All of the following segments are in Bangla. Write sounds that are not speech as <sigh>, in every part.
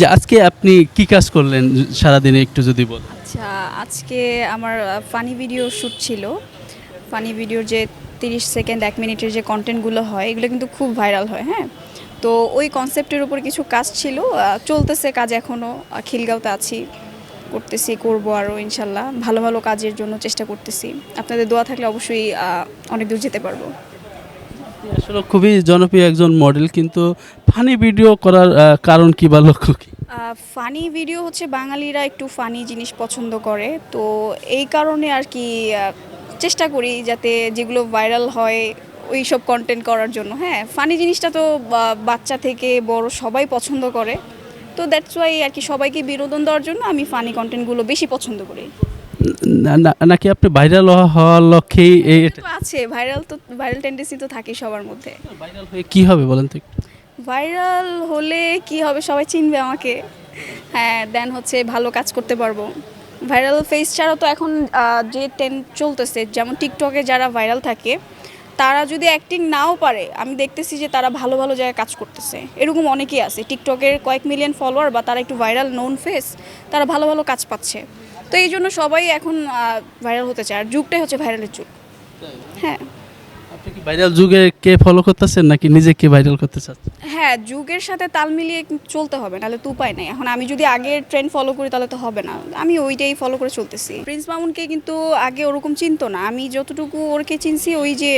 যে আজকে আপনি কি কাজ করলেন সারাদিনে একটু যদি বলেন? আচ্ছা আজকে আমার ফানি ভিডিও শ্যুট ছিল। ফানি ভিডিওর যে তিরিশ সেকেন্ড এক মিনিটের যে কন্টেন্টগুলো হয় এগুলো কিন্তু খুব ভাইরাল হয় হ্যাঁ? তো ওই কনসেপ্টের উপর কিছু কাজ ছিল চলতেছে কাজ এখনও খিলগাঁওতে আছি। করতেছি করব আরও ইনশাল্লাহ। ভালো ভালো কাজের জন্য চেষ্টা করতেছি। আপনাদের দোয়া থাকলে অবশ্যই অনেক দূর যেতে পারব। আসলে খুবই জনপ্রিয় একজন মডেল কিন্তু ফানি ভিডিও করার কারণ কি বা লক্ষ্য কি? ফানি ভিডিও হচ্ছে বাঙালিরা একটু ফানি জিনিস পছন্দ করে। তো এই কারণে আর কি চেষ্টা করি যাতে যেগুলো ভাইরাল হয় ওই সব কন্টেন্ট করার জন্য। হ্যাঁ ফানি জিনিসটা তো বাচ্চা থেকে বড় সবাই পছন্দ করে। তো দ্যাটস ওয়াই আর কি সবাইকে বিনোদন দেওয়ার জন্য আমি ফানি কন্টেন্টগুলো বেশি পছন্দ করি। নাকি আপনি ভাইরাল হওয়ার লক্ষ্যেই আছে ভাইরাল তো ভাইরাল টেন্ডেন্সি তো থাকে সবার মধ্যে। ভাইরাল হয়ে কি হবে বলেন তো? ভাইরাল হলে কি হবে? সবাই চিনবে আমাকে। হ্যাঁ দেন হচ্ছে ভালো কাজ করতে পারব। ভাইরাল ফেস ছাড়া তো এখন যে ট্রেন্ড চলতেছে, যেমন টিকটকে যারা ভাইরাল থাকে, তারা যদি অ্যাক্টিং নাও পারে, আমি দেখতেছি যে তারা ভালো ভালো জায়গায় কাজ করতেছে। এরকম অনেকেই আছে। টিকটকের কয়েক মিলিয়ন ফলোয়ার বা তারা একটু ভাইরাল নোন ফেস তারা ভালো ভালো কাজ পাচ্ছে। তো এই জন্য সবাই এখন ভাইরাল হতে চায়। আর যুগটাই হচ্ছে ভাইরালের যুগ। হ্যাঁ। ভাইরাল যুগে কে ফলো করতেছেন নাকি নিজেকে ভাইরাল করতে হ্যাঁ যুগের সাথে তাল মিলিয়ে চলতে হবে, নাহলে তো উপায় নেই। এখন আমি যদি আগের ট্রেন্ড ফলো করি, তাহলে তো হবে না। আমি ওইটাই ফলো করে চলতেছি। প্রিন্স মামুনকে কিন্তু আগে ওরকম চিনতো না। আমি যতটুকু ওরকে চিনছি, ওই যে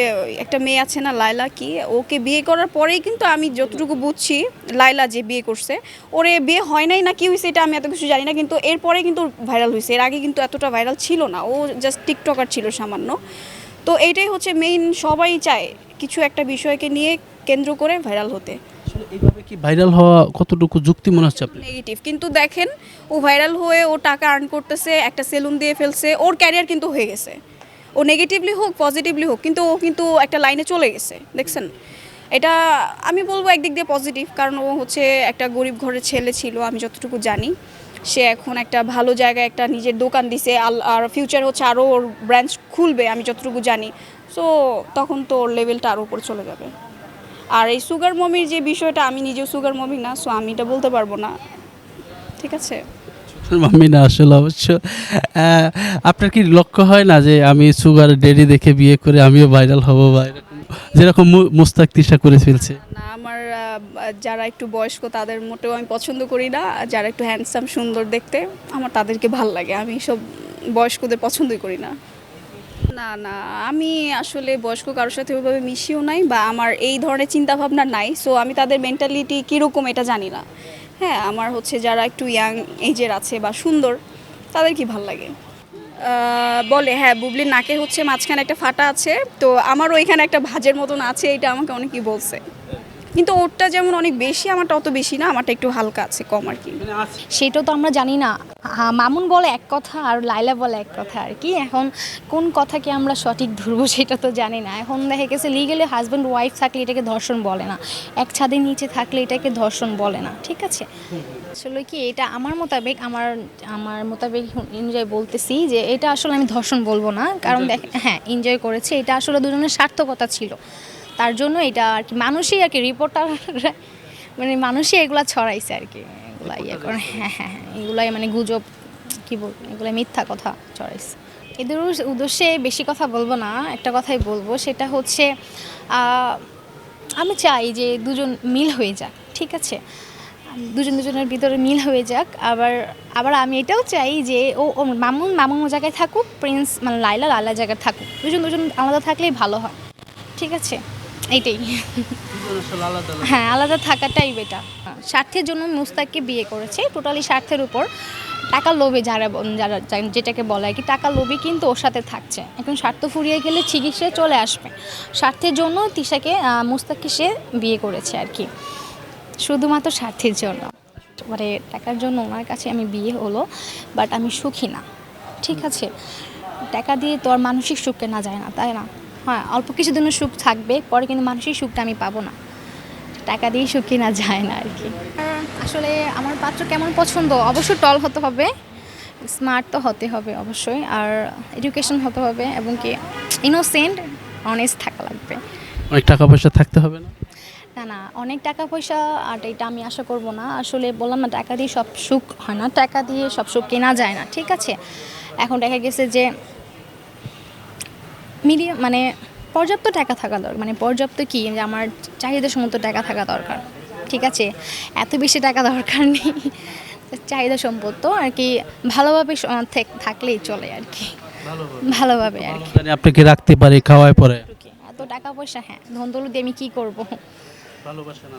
একটা মেয়ে আছে না লাইলা কি, ওকে বিয়ে করার পরেই কিন্তু আমি যতটুকু বুঝছি লাইলা যে বিয়ে করছে, ওরে বিয়ে হয় নাই না কি হয়েছে এটা আমি এত কিছু জানি না, কিন্তু এরপরে কিন্তু ভাইরাল হয়েছে এর আগে কিন্তু এতটা ভাইরাল ছিল না। ও জাস্ট টিকটকার ছিল সামান্য। তো এইটাই হচ্ছে মেইন সবাই চায় কিছু একটা বিষয়কে নিয়ে কেন্দ্র করে ভাইরাল হতে। এইভাবে কি ভাইরাল হওয়া কতটুকু যুক্তি মনে হচ্ছে আপনি নেগেটিভ কিন্তু দেখেন ও ভাইরাল হয়ে ও টাকা আর্ন করতেছে একটা সেলুন দিয়ে ফেলছে ওর ক্যারিয়ার কিন্তু হয়ে গেছে। ও নেগেটিভলি হোক পজিটিভলি হোক কিন্তু ও কিন্তু একটা লাইনে চলে গেছে দেখছেন? এটা আমি বলব একদিক দিয়ে পজিটিভ কারণ ও হচ্ছে একটা গরিব ঘরের ছেলে ছিল আমি যতটুকু জানি। সে এখন একটা ভালো জায়গায় একটা নিজের দোকান দিছে। আর ফিউচার হচ্ছে আরও ওর ব্রাঞ্চ খুলবে, আমি যতটুকু জানি। সো তখন তো ওর লেভেলটা আরও উপরে চলে যাবে। আর এই সুগার মমির যে বিষয়টা, আমি নিজেও সুগার মমি না সো আমি এটা বলতে পারব না। ঠিক আছে? মাম্মি না আসলে অবশ্য আপনার কি লক্ষ্য হয় না যে আমি সুগার ডেরি দেখে বিয়ে করে আমিও ভাইরাল হব এরকম যেরকম মুস্তাক তিশা করে ফেলছে। না, আমার যারা একটু বয়স্ক, তাদের মোটেও আমি পছন্দ করি না। যারা একটু হ্যান্ডসাম সুন্দর দেখতে, আমার তাদেরকে ভালো লাগে। আমি সব বয়স্কদের পছন্দই করি না। না না, আমি আসলে বয়স্ক কারোর সাথে ওইভাবে মিশিও নাই বা আমার এই ধরনের চিন্তা ভাবনা নাই। সো আমি তাদের মেন্টালিটি কীরকম এটা জানি না। হ্যাঁ আমার হচ্ছে যারা একটু ইয়াং এজের আছে বা সুন্দর তাদের কি ভালো লাগে। বলে হ্যাঁ বুবলির নাকে হচ্ছে মাঝখানে একটা ফাটা আছে, তো আমার ওইখানে একটা ভাজের মতন আছে এটা আমাকে অনেকেই বলছে। কিন্তু ওরটা যেমন অনেক বেশি আমারটা অত বেশি না আমারটা একটু হালকা আছে কম আর কি। সেটা তো আমরা জানি না। হ্যাঁ, মামুন বলে এক কথা আর লাইলা বলে এক কথা আর কি। এখন কোন কথাকে আমরা সঠিক ধরবো সেটা তো জানি না। এখন দেখা গেছে লিগেলি হাজব্যান্ড ওয়াইফ থাকলে এটাকে ধর্ষণ বলে না। এক ছাদের নিচে থাকলে এটাকে ধর্ষণ বলে না ঠিক আছে? আসলে কি এটা আমার মোতাবেক আমার আমার মোতাবেক এনজয় বলতেছি যে এটা আসলে আমি ধর্ষণ বলব না। কারণ দেখ হ্যাঁ এনজয় করেছে। এটা আসলে দুজনের সার্থকতা ছিল। তার জন্য এটা আর কি মানুষই আর কি রিপোর্টার <laughs> মানে মানুষই এগুলা ছড়াইছে আর কি এগুলা ইয়ে করে হ্যাঁ হ্যাঁ হ্যাঁ এগুলাই মানে গুজব কি বল এগুলো মিথ্যা কথা ছড়াইছে। এদের উদ্দেশ্যে বেশি কথা বলব না একটা কথাই বলব সেটা হচ্ছে আমি চাই যে দুজন মিল হয়ে যাক ঠিক আছে? দুজন দুজনের ভিতরে মিল হয়ে যাক আবার আবার আমি এটাও চাই যে ও ও মামুন মামুন ও জায়গায় থাকুক প্রিন্স মানে লাইলা লাইলা জায়গায় থাকুক দুজন দুজন আলাদা থাকলেই ভালো হয় ঠিক আছে? এইটাই। হ্যাঁ আলাদা থাকাটাই বেটার স্বার্থের জন্য মুস্তাককে বিয়ে করেছে। টোটালি স্বার্থের উপর। টাকা লোভে যারা যারা যেটাকে বলে কি, টাকা লোভে কিন্তু ওর সাথে থাকছে। এখন স্বার্থ ফুরিয়ে গেলে সে চলে আসবে। স্বার্থের জন্য তিশাকে মুস্তাককে সে বিয়ে করেছে আর কি। শুধুমাত্র স্বার্থের জন্য। মানে টাকার জন্য ওনার কাছে আমি বিয়ে হলো বাট আমি সুখী না। ঠিক আছে? টাকা দিয়ে তো আর মানসিক সুখ কেনা যায় না, তাই না? হ্যাঁ অল্প কিছুদিনের সুখ থাকবে পরে কিন্তু মানসিক সুখটা আমি পাবো না। টাকা দিয়ে সুখ কেনা যায় না আর কি। আসলে আমার পাত্র কেমন পছন্দ? অবশ্যই টল হতে হবে স্মার্ট তো হতে হবে অবশ্যই আর এডুকেশন হতে হবে এবং কি ইনোসেন্ট অনেস্ট থাকা লাগবে। অনেক টাকা পয়সা থাকতে হবে না? না না অনেক টাকা পয়সা আর এটা আমি আশা করব না। আসলে বললাম না টাকা দিয়ে সব সুখ হয় না টাকা দিয়ে সব সুখ কেনা যায় না ঠিক আছে? এখন দেখা গেছে যে মিডিয়াম মানে পর্যাপ্ত টাকা থাকা দরকার। মানে পর্যাপ্ত কি? যে আমার চাহিদা সমস্ত টাকা থাকা দরকার। ঠিক আছে? এত বেশি টাকা দরকার নেই। চাহিদা সম্পদ তো আর কি ভালোভাবে থাকলেই চলে আর কি। ভালোভাবে। আর কি। আপনাকে রাখতে পারি খাওয়ায় পরে? এত টাকা পয়সা হ্যাঁ। ধন দৌলত দিয়ে আমি কী করব? ভালোবাসেন